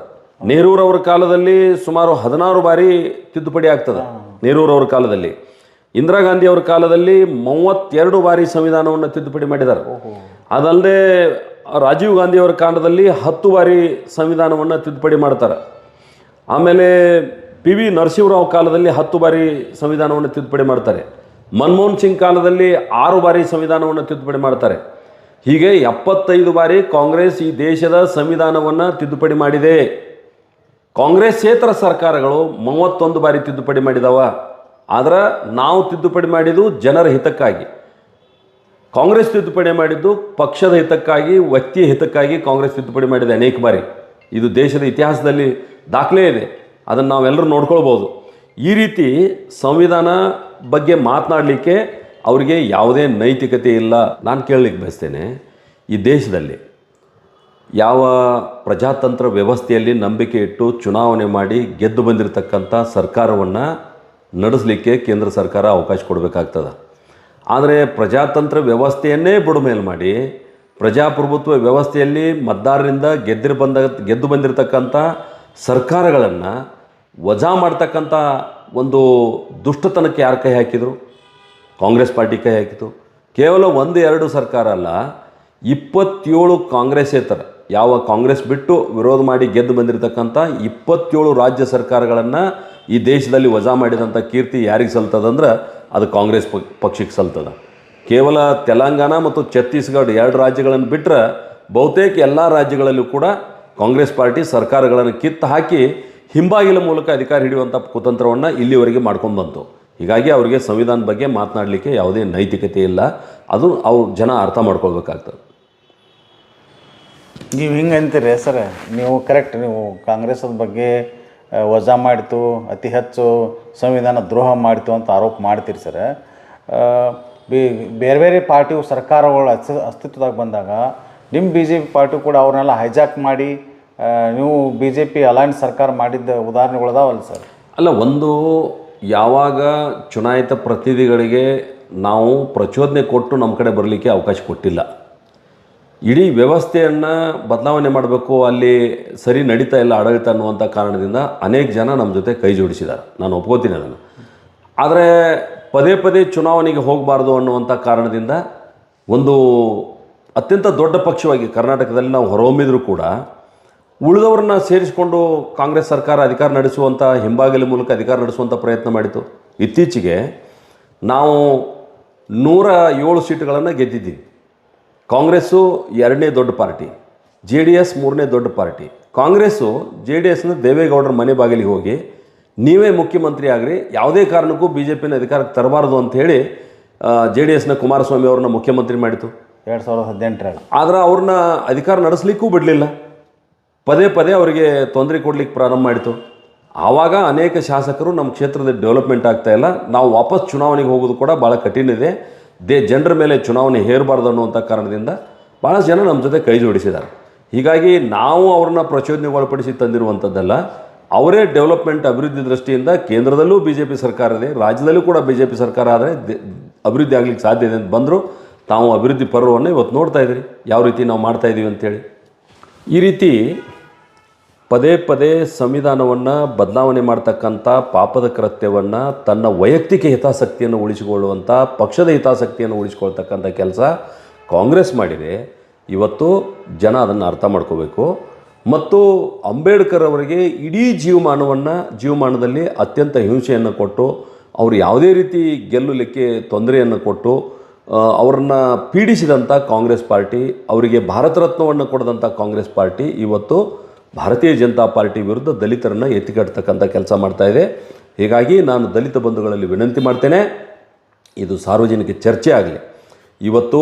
ನೆಹರೂರವರ ಕಾಲದಲ್ಲಿ ಸುಮಾರು ಹದಿನಾರು ಬಾರಿ ತಿದ್ದುಪಡಿ ಆಗ್ತದೆ. ನೆಹರೂರವರ ಕಾಲದಲ್ಲಿ. ಇಂದಿರಾ ಗಾಂಧಿ ಅವರ ಕಾಲದಲ್ಲಿ ಮೂವತ್ತೆರಡು ಬಾರಿ ಸಂವಿಧಾನವನ್ನು ತಿದ್ದುಪಡಿ ಮಾಡಿದ್ದಾರೆ ಅದಲ್ಲದೆ ರಾಜೀವ್ ಗಾಂಧಿ ಅವರ ಕಾಲದಲ್ಲಿ ಹತ್ತು ಬಾರಿ ಸಂವಿಧಾನವನ್ನು ತಿದ್ದುಪಡಿ ಮಾಡ್ತಾರೆ. ಆಮೇಲೆ ಪಿ ವಿ ನರಸಿಂಹರಾವ್ ಕಾಲದಲ್ಲಿ ಹತ್ತು ಬಾರಿ ಸಂವಿಧಾನವನ್ನು ತಿದ್ದುಪಡಿ ಮಾಡ್ತಾರೆ. ಮನಮೋಹನ್ ಸಿಂಗ್ ಕಾಲದಲ್ಲಿ ಆರು ಬಾರಿ ಸಂವಿಧಾನವನ್ನು ತಿದ್ದುಪಡಿ ಮಾಡ್ತಾರೆ. ಹೀಗೆ ಎಪ್ಪತ್ತೈದು ಬಾರಿ ಕಾಂಗ್ರೆಸ್ ಈ ದೇಶದ ಸಂವಿಧಾನವನ್ನು ತಿದ್ದುಪಡಿ ಮಾಡಿದೆ. ಕಾಂಗ್ರೆಸ್ಸೇತರ ಸರ್ಕಾರಗಳು ಮೂವತ್ತೊಂದು ಬಾರಿ ತಿದ್ದುಪಡಿ ಮಾಡಿದವ. ಆದರೆ ನಾವು ತಿದ್ದುಪಡಿ ಮಾಡಿದ್ದು ಜನರ ಹಿತಕ್ಕಾಗಿ. ಕಾಂಗ್ರೆಸ್ ತಿದ್ದುಪಡಿ ಮಾಡಿದ್ದು ಪಕ್ಷದ ಹಿತಕ್ಕಾಗಿ, ವ್ಯಕ್ತಿಯ ಹಿತಕ್ಕಾಗಿ ಕಾಂಗ್ರೆಸ್ ತಿದ್ದುಪಡಿ ಮಾಡಿದೆ ಅನೇಕ ಬಾರಿ. ಇದು ದೇಶದ ಇತಿಹಾಸದಲ್ಲಿ ದಾಖಲೆ ಇದೆ. ಅದನ್ನು ನಾವೆಲ್ಲರೂ ನೋಡ್ಕೊಳ್ಬೋದು. ಈ ರೀತಿ ಸಂವಿಧಾನ ಬಗ್ಗೆ ಮಾತನಾಡಲಿಕ್ಕೆ ಅವರಿಗೆ ಯಾವುದೇ ನೈತಿಕತೆ ಇಲ್ಲ. ನಾನು ಕೇಳಲಿಕ್ಕೆ ಬಯಸ್ತೇನೆ, ಈ ದೇಶದಲ್ಲಿ ಯಾವ ಪ್ರಜಾತಂತ್ರ ವ್ಯವಸ್ಥೆಯಲ್ಲಿ ನಂಬಿಕೆ ಇಟ್ಟು ಚುನಾವಣೆ ಮಾಡಿ ಗೆದ್ದು ಬಂದಿರತಕ್ಕಂಥ ಸರ್ಕಾರವನ್ನು ನಡೆಸಲಿಕ್ಕೆ ಕೇಂದ್ರ ಸರ್ಕಾರ ಅವಕಾಶ ಕೊಡಬೇಕಾಗ್ತದೆ. ಆದರೆ ಪ್ರಜಾತಂತ್ರ ವ್ಯವಸ್ಥೆಯನ್ನೇ ಬುಡಮೇಲು ಮಾಡಿ ಪ್ರಜಾಪ್ರಭುತ್ವ ವ್ಯವಸ್ಥೆಯಲ್ಲಿ ಮತದಾರರಿಂದ ಗೆದ್ದಿರ ಬಂದ, ಗೆದ್ದು ಬಂದಿರತಕ್ಕಂಥ ಸರ್ಕಾರಗಳನ್ನು ವಜಾ ಮಾಡ್ತಕ್ಕಂಥ ಒಂದು ದುಷ್ಟತನಕ್ಕೆ ಯಾರು ಕೈ ಹಾಕಿದರು? ಕಾಂಗ್ರೆಸ್ ಪಾರ್ಟಿ ಕೈ ಹಾಕಿತು ಕೇವಲ ಒಂದು ಎರಡು ಸರ್ಕಾರ ಅಲ್ಲ, ಇಪ್ಪತ್ತೇಳು ಕಾಂಗ್ರೆಸ್ಸೇತರ ಯಾವ ಕಾಂಗ್ರೆಸ್ ಬಿಟ್ಟು ವಿರೋಧ ಮಾಡಿ ಗೆದ್ದು ಬಂದಿರತಕ್ಕಂಥ ಇಪ್ಪತ್ತೇಳು ರಾಜ್ಯ ಸರ್ಕಾರಗಳನ್ನು ಈ ದೇಶದಲ್ಲಿ ವಜಾ ಮಾಡಿದಂಥ ಕೀರ್ತಿ ಯಾರಿಗೆ ಸಲ್ತದಂದ್ರೆ ಅದು ಕಾಂಗ್ರೆಸ್ ಪಕ್ಷಕ್ಕೆ ಸಲ್ತದ. ಕೇವಲ ತೆಲಂಗಾಣ ಮತ್ತು ಛತ್ತೀಸ್ಗಢ ಎರಡು ರಾಜ್ಯಗಳನ್ನು ಬಿಟ್ಟರೆ ಬಹುತೇಕ ಎಲ್ಲ ರಾಜ್ಯಗಳಲ್ಲೂ ಕೂಡ ಕಾಂಗ್ರೆಸ್ ಪಾರ್ಟಿ ಸರ್ಕಾರಗಳನ್ನು ಕಿತ್ತು ಹಾಕಿ ಹಿಂಬಾಗಿಲ ಮೂಲಕ ಅಧಿಕಾರ ಹಿಡಿಯುವಂಥ ಕುತಂತ್ರವನ್ನು ಇಲ್ಲಿವರೆಗೆ ಮಾಡ್ಕೊಂಡು ಬಂತು. ಹೀಗಾಗಿ ಅವರಿಗೆ ಸಂವಿಧಾನ ಬಗ್ಗೆ ಮಾತನಾಡಲಿಕ್ಕೆ ಯಾವುದೇ ನೈತಿಕತೆ ಇಲ್ಲ. ಅದು ಅವ್ರು ಜನ ಅರ್ಥ ಮಾಡ್ಕೊಳ್ಬೇಕಾಗ್ತದೆ. ನೀವು ಹಿಂಗೆ ಅಂತೀರಿ ಸರ್? ನೀವು ಕರೆಕ್ಟ್ ನೀವು ಕಾಂಗ್ರೆಸ್ ಬಗ್ಗೆ ವಜಾ ಮಾಡಿತು, ಅತಿ ಹೆಚ್ಚು ಸಂವಿಧಾನ ದ್ರೋಹ ಮಾಡಿತು ಅಂತ ಆರೋಪ ಮಾಡ್ತೀರಿ ಸರ್. ಬೇರೆ ಬೇರೆ ಪಾರ್ಟಿಯು ಸರ್ಕಾರಗಳು ಅಸ್ತಿ, ಅಸ್ತಿತ್ವದಾಗ ಬಂದಾಗ ನಿಮ್ಮ ಬಿ ಜೆ ಪಿ ಪಾರ್ಟಿ ಕೂಡ ಅವ್ರನ್ನೆಲ್ಲ ಹೈಜಾಕ್ ಮಾಡಿ ನೀವು ಬಿ ಜೆ ಪಿ ಅಲೈನ್ಸ್ ಸರ್ಕಾರ ಮಾಡಿದ್ದ ಉದಾಹರಣೆಗಳದಾವಲ್ಲ ಸರ್? ಅಲ್ಲ, ಒಂದು ಯಾವಾಗ ಚುನಾಯಿತ ಪ್ರತಿನಿಧಿಗಳಿಗೆ ನಾವು ಪ್ರಚೋದನೆ ಕೊಟ್ಟು ನಮ್ಮ ಕಡೆ ಬರಲಿಕ್ಕೆ ಅವಕಾಶ ಕೊಟ್ಟಿಲ್ಲ. ಇಡೀ ವ್ಯವಸ್ಥೆಯನ್ನು ಬದಲಾವಣೆ ಮಾಡಬೇಕು, ಅಲ್ಲಿ ಸರಿ ನಡೀತಾ ಇಲ್ಲ ಆಡಳಿತ ಅನ್ನುವಂಥ ಕಾರಣದಿಂದ ಅನೇಕ ಜನ ನಮ್ಮ ಜೊತೆ ಕೈ ಜೋಡಿಸಿದ್ದಾರೆ. ನಾನು ಒಪ್ಕೋತೀನಿ ಅದನ್ನು. ಆದರೆ ಪದೇ ಪದೇ ಚುನಾವಣೆಗೆ ಹೋಗಬಾರ್ದು ಅನ್ನುವಂಥ ಕಾರಣದಿಂದ ಒಂದು ಅತ್ಯಂತ ದೊಡ್ಡ ಪಕ್ಷವಾಗಿ ಕರ್ನಾಟಕದಲ್ಲಿ ನಾವು ಹೊರಹೊಮ್ಮಿದರೂ ಕೂಡ ಉಳಿದವ್ರನ್ನ ಸೇರಿಸಿಕೊಂಡು ಕಾಂಗ್ರೆಸ್ ಸರ್ಕಾರ ಅಧಿಕಾರ ನಡೆಸುವಂಥ ಹಿಂಬಾಗಿಲ ಮೂಲಕ ಅಧಿಕಾರ ನಡೆಸುವಂಥ ಪ್ರಯತ್ನ ಮಾಡಿತು. ಇತ್ತೀಚೆಗೆ ನಾವು ನೂರ ಏಳು ಸೀಟುಗಳನ್ನು ಗೆದ್ದಿದ್ದೀವಿ. ಕಾಂಗ್ರೆಸ್ಸು ಎರಡನೇ ದೊಡ್ಡ ಪಾರ್ಟಿ ಜೆ ಡಿ ಎಸ್ ಮೂರನೇ ದೊಡ್ಡ ಪಾರ್ಟಿ. ಕಾಂಗ್ರೆಸ್ಸು ಜೆ ಡಿ ಎಸ್ನ ದೇವೇಗೌಡರ ಮನೆ ಬಾಗಿಲಿಗೆ ಹೋಗಿ ನೀವೇ ಮುಖ್ಯಮಂತ್ರಿ ಆಗ್ರಿ ಯಾವುದೇ ಕಾರಣಕ್ಕೂ ಬಿ ಜೆ ಪಿನ ಅಧಿಕಾರಕ್ಕೆ ತರಬಾರ್ದು ಅಂಥೇಳಿ ಜೆ ಡಿ ಎಸ್ನ ಕುಮಾರಸ್ವಾಮಿ ಅವ್ರನ್ನ ಮುಖ್ಯಮಂತ್ರಿ ಮಾಡಿತು. ಎರಡು ಸಾವಿರದ ಹದಿನೆಂಟರಲ್ಲಿ. ಆದರೆ ಅವ್ರನ್ನ ಅಧಿಕಾರ ನಡೆಸಲಿಕ್ಕೂ ಬಿಡಲಿಲ್ಲ. ಪದೇ ಪದೇ ಅವರಿಗೆ ತೊಂದರೆ ಕೊಡ್ಲಿಕ್ಕೆ ಪ್ರಾರಂಭ ಮಾಡಿತು. ಆವಾಗ ಅನೇಕ ಶಾಸಕರು ನಮ್ಮ ಕ್ಷೇತ್ರದ ಡೆವಲಪ್ಮೆಂಟ್ ಆಗ್ತಾ ಇಲ್ಲ. ನಾವು ವಾಪಸ್ ಚುನಾವಣೆಗೆ ಹೋಗೋದು ಕೂಡ ಭಾಳ ಕಠಿಣ ಇದೆ. ದೇ ಜನರ ಮೇಲೆ ಚುನಾವಣೆ ಹೇರಬಾರ್ದು ಅನ್ನುವಂಥ ಕಾರಣದಿಂದ ಭಾಳ ಜನ ನಮ್ಮ ಜೊತೆ ಕೈ ಜೋಡಿಸಿದ್ದಾರೆ. ಹೀಗಾಗಿ ನಾವು ಅವ್ರನ್ನ ಪ್ರಚೋದನೆಗೆ ಒಳಪಡಿಸಿ ತಂದಿರುವಂಥದ್ದಲ್ಲ, ಅವರೇ ಡೆವಲಪ್ಮೆಂಟ್ ಅಭಿವೃದ್ಧಿ ದೃಷ್ಟಿಯಿಂದ ಕೇಂದ್ರದಲ್ಲೂ ಬಿ ಜೆ ಪಿ ಸರ್ಕಾರ ಇದೆ, ರಾಜ್ಯದಲ್ಲೂ ಕೂಡ ಬಿ ಜೆ ಪಿ ಸರ್ಕಾರ ಆದರೆ ಅಭಿವೃದ್ಧಿ ಆಗಲಿಕ್ಕೆ ಸಾಧ್ಯ ಇದೆ ಅಂತ ಬಂದರು. ತಾವು ಅಭಿವೃದ್ಧಿ ಪರ್ವವನ್ನು ಇವತ್ತು ನೋಡ್ತಾ ಇದ್ದೀರಿ. ಯಾವ ರೀತಿ ನಾವು ಮಾಡ್ತಾ ಇದ್ದೀವಿ ಅಂತೇಳಿ. ಈ ರೀತಿ ಪದೇ ಪದೇ ಸಂವಿಧಾನವನ್ನು ಬದಲಾವಣೆ ಮಾಡ್ತಕ್ಕಂಥ ಪಾಪದ ಕೃತ್ಯವನ್ನು ತನ್ನ ವೈಯಕ್ತಿಕ ಹಿತಾಸಕ್ತಿಯನ್ನು ಉಳಿಸಿಕೊಳ್ಳುವಂಥ ಪಕ್ಷದ ಹಿತಾಸಕ್ತಿಯನ್ನು ಉಳಿಸಿಕೊಳ್ತಕ್ಕಂಥ ಕೆಲಸ ಕಾಂಗ್ರೆಸ್ ಮಾಡಿದೆ. ಇವತ್ತು ಜನ ಅದನ್ನು ಅರ್ಥ ಮಾಡ್ಕೋಬೇಕು. ಮತ್ತು ಅಂಬೇಡ್ಕರ್ ಅವರಿಗೆ ಇಡೀ ಜೀವಮಾನವನ್ನು, ಜೀವಮಾನದಲ್ಲಿ ಅತ್ಯಂತ ಹಿಂಸೆಯನ್ನು ಕೊಟ್ಟು, ಅವರು ಯಾವುದೇ ರೀತಿ ಗೆಲ್ಲಲಿಕ್ಕೆ ತೊಂದರೆಯನ್ನು ಕೊಟ್ಟು ಅವರನ್ನು ಪೀಡಿಸಿದಂಥ ಕಾಂಗ್ರೆಸ್ ಪಾರ್ಟಿ, ಅವರಿಗೆ ಭಾರತ ರತ್ನವನ್ನು ಕೊಡದಂಥ ಕಾಂಗ್ರೆಸ್ ಪಾರ್ಟಿ ಇವತ್ತು ಭಾರತೀಯ ಜನತಾ ಪಾರ್ಟಿ ವಿರುದ್ಧ ದಲಿತರನ್ನು ಎತ್ತಿಕಟ್ಟತಕ್ಕಂಥ ಕೆಲಸ ಮಾಡ್ತಾ ಇದೆ. ಹೀಗಾಗಿ ನಾನು ದಲಿತ ಬಂಧುಗಳಲ್ಲಿ ವಿನಂತಿ ಮಾಡ್ತೇನೆ, ಇದು ಸಾರ್ವಜನಿಕ ಚರ್ಚೆ ಆಗಲಿ. ಇವತ್ತು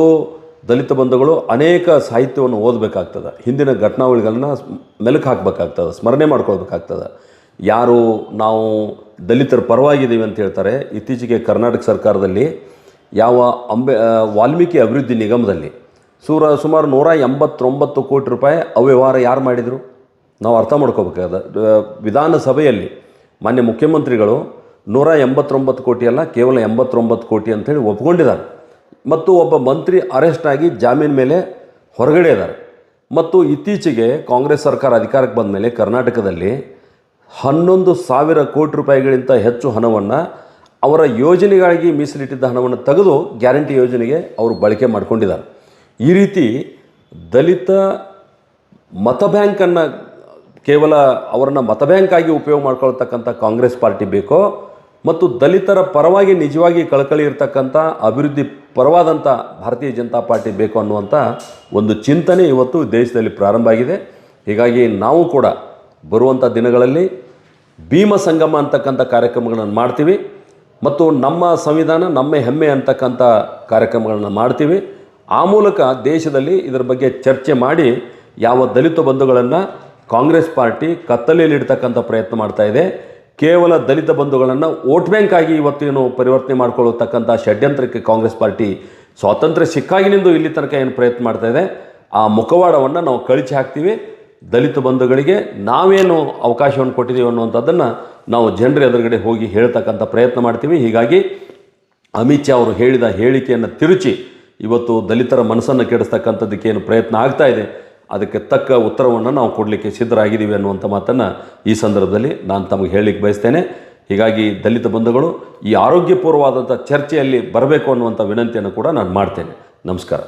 ದಲಿತ ಬಂಧುಗಳು ಅನೇಕ ಸಾಹಿತ್ಯವನ್ನು ಓದಬೇಕಾಗ್ತದೆ. ಹಿಂದಿನ ಘಟನಾವಳಿಗಳನ್ನ ಮೆಲುಕು ಹಾಕಬೇಕಾಗ್ತದೆ, ಸ್ಮರಣೆ ಮಾಡ್ಕೊಳ್ಬೇಕಾಗ್ತದೆ. ಯಾರು ನಾವು ದಲಿತರ ಪರವಾಗಿದ್ದೀವಿ ಅಂತ ಹೇಳ್ತಾರೆ, ಇತ್ತೀಚೆಗೆ ಕರ್ನಾಟಕ ಸರ್ಕಾರದಲ್ಲಿ ಯಾವ ಅಂಬೆ ವಾಲ್ಮೀಕಿ ಅಭಿವೃದ್ಧಿ ನಿಗಮದಲ್ಲಿ ಸೂರ ಸುಮಾರು ನೂರ ಎಂಬತ್ತೊಂಬತ್ತು ಕೋಟಿ ರೂಪಾಯಿ ಅವ್ಯವಹಾರ ಯಾರು ಮಾಡಿದರು? ನಾವು ಅರ್ಥ ಮಾಡ್ಕೋಬೇಕಾದ ವಿಧಾನಸಭೆಯಲ್ಲಿ ಮಾನ್ಯ ಮುಖ್ಯಮಂತ್ರಿಗಳು ನೂರ ಎಂಬತ್ತೊಂಬತ್ತು ಕೋಟಿ ಅಲ್ಲ, ಕೇವಲ ಎಂಬತ್ತೊಂಬತ್ತು ಕೋಟಿ ಅಂತೇಳಿ ಒಪ್ಕೊಂಡಿದ್ದಾರೆ. ಮತ್ತು ಒಬ್ಬ ಮಂತ್ರಿ ಅರೆಸ್ಟ್ ಆಗಿ ಜಾಮೀನು ಮೇಲೆ ಹೊರಗಡೆ ಇದ್ದಾರೆ. ಮತ್ತು ಇತ್ತೀಚೆಗೆ ಕಾಂಗ್ರೆಸ್ ಸರ್ಕಾರ ಅಧಿಕಾರಕ್ಕೆ ಬಂದ ಮೇಲೆ ಕರ್ನಾಟಕದಲ್ಲಿ ಹನ್ನೊಂದು ಸಾವಿರ ಕೋಟಿ ರೂಪಾಯಿಗಳಿಂತ ಹೆಚ್ಚು ಹಣವನ್ನು ಅವರ ಯೋಜನೆಗಾಗಿ ಮೀಸಲಿಟ್ಟಿದ್ದ ಹಣವನ್ನು ತೆಗೆದು ಗ್ಯಾರಂಟಿ ಯೋಜನೆಗೆ ಅವರು ಬಳಕೆ ಮಾಡಿಕೊಂಡಿದ್ದಾರೆ. ಈ ರೀತಿ ದಲಿತ ಮತ ಬ್ಯಾಂಕನ್ನು ಕೇವಲ ಅವರನ್ನು ಮತಬ್ಯಾಂಕ್ ಬ್ಯಾಂಕಾಗಿ ಉಪಯೋಗ ಮಾಡ್ಕೊಳ್ತಕ್ಕಂಥ ಕಾಂಗ್ರೆಸ್ ಪಾರ್ಟಿ ಬೇಕೋ ಮತ್ತು ದಲಿತರ ಪರವಾಗಿ ನಿಜವಾಗಿ ಕಳಕಳಿ ಇರತಕ್ಕಂಥ ಅಭಿವೃದ್ಧಿ ಪರವಾದಂಥ ಭಾರತೀಯ ಜನತಾ ಪಾರ್ಟಿ ಬೇಕು ಅನ್ನುವಂಥ ಒಂದು ಚಿಂತನೆ ಇವತ್ತು ದೇಶದಲ್ಲಿ ಪ್ರಾರಂಭ ಆಗಿದೆ. ಹೀಗಾಗಿ ನಾವು ಕೂಡ ಬರುವಂಥ ದಿನಗಳಲ್ಲಿ ಭೀಮ ಸಂಗಮ ಅಂತಕ್ಕಂಥ ಕಾರ್ಯಕ್ರಮಗಳನ್ನು ಮಾಡ್ತೀವಿ ಮತ್ತು ನಮ್ಮ ಸಂವಿಧಾನ, ನಮ್ಮ ಹೆಮ್ಮೆ ಅಂತಕ್ಕಂಥ ಕಾರ್ಯಕ್ರಮಗಳನ್ನು ಮಾಡ್ತೀವಿ. ಆ ಮೂಲಕ ದೇಶದಲ್ಲಿ ಇದರ ಬಗ್ಗೆ ಚರ್ಚೆ ಮಾಡಿ ಯಾವ ದಲಿತ ಬಂಧುಗಳನ್ನು ಕಾಂಗ್ರೆಸ್ ಪಾರ್ಟಿ ಕತ್ತಲೆಯಲ್ಲಿಡ್ತಕ್ಕಂಥ ಪ್ರಯತ್ನ ಮಾಡ್ತಾ ಇದೆ. ಕೇವಲ ದಲಿತ ಬಂಧುಗಳನ್ನು ವೋಟ್ ಬ್ಯಾಂಕ್ ಆಗಿ ಇವತ್ತೇನು ಪರಿವರ್ತನೆ ಮಾಡ್ಕೊಳ್ಳತಕ್ಕಂಥ ಷಡ್ಯಂತ್ರಕ್ಕೆ ಕಾಂಗ್ರೆಸ್ ಪಾರ್ಟಿ ಸ್ವಾತಂತ್ರ್ಯ ಸಿಕ್ಕಾಗಿನಿಂದ ಇಲ್ಲಿ ತನಕ ಏನು ಪ್ರಯತ್ನ ಮಾಡ್ತಾ ಇದೆ. ಆ ಮುಖವಾಡವನ್ನು ನಾವು ಕಳಿಸಿ ಹಾಕ್ತೀವಿ. ದಲಿತ ಬಂಧುಗಳಿಗೆ ನಾವೇನು ಅವಕಾಶವನ್ನು ಕೊಟ್ಟಿದ್ದೀವಿ ಅನ್ನುವಂಥದ್ದನ್ನು ನಾವು ಜನರ ಎದುರುಗಡೆ ಹೋಗಿ ಹೇಳ್ತಕ್ಕಂಥ ಪ್ರಯತ್ನ ಮಾಡ್ತೀವಿ. ಹೀಗಾಗಿ ಅಮಿತ್ ಶಾ ಅವರು ಹೇಳಿದ ಹೇಳಿಕೆಯನ್ನು ತಿರುಚಿ ಇವತ್ತು ದಲಿತರ ಮನಸ್ಸನ್ನು ಕೆಡಿಸ್ತಕ್ಕಂಥದ್ದಕ್ಕೆ ಏನು ಪ್ರಯತ್ನ ಆಗ್ತಾ ಇದೆ. ಅದಕ್ಕೆ ತಕ್ಕ ಉತ್ತರವನ್ನು ನಾವು ಕೊಡಲಿಕ್ಕೆ ಸಿದ್ಧರಾಗಿದ್ದೀವಿ ಅನ್ನುವಂಥ ಮಾತನ್ನು ಈ ಸಂದರ್ಭದಲ್ಲಿ ನಾನು ತಮಗೆ ಹೇಳಲಿಕ್ಕೆ ಬಯಸ್ತೇನೆ. ಹೀಗಾಗಿ ದಲಿತ ಬಂಧುಗಳು ಈ ಆರೋಗ್ಯಪೂರ್ವವಾದಂಥ ಚರ್ಚೆಯಲ್ಲಿ ಬರಬೇಕು ಅನ್ನುವಂಥ ವಿನಂತಿಯನ್ನು ಕೂಡ ನಾನು ಮಾಡ್ತೇನೆ. ನಮಸ್ಕಾರ.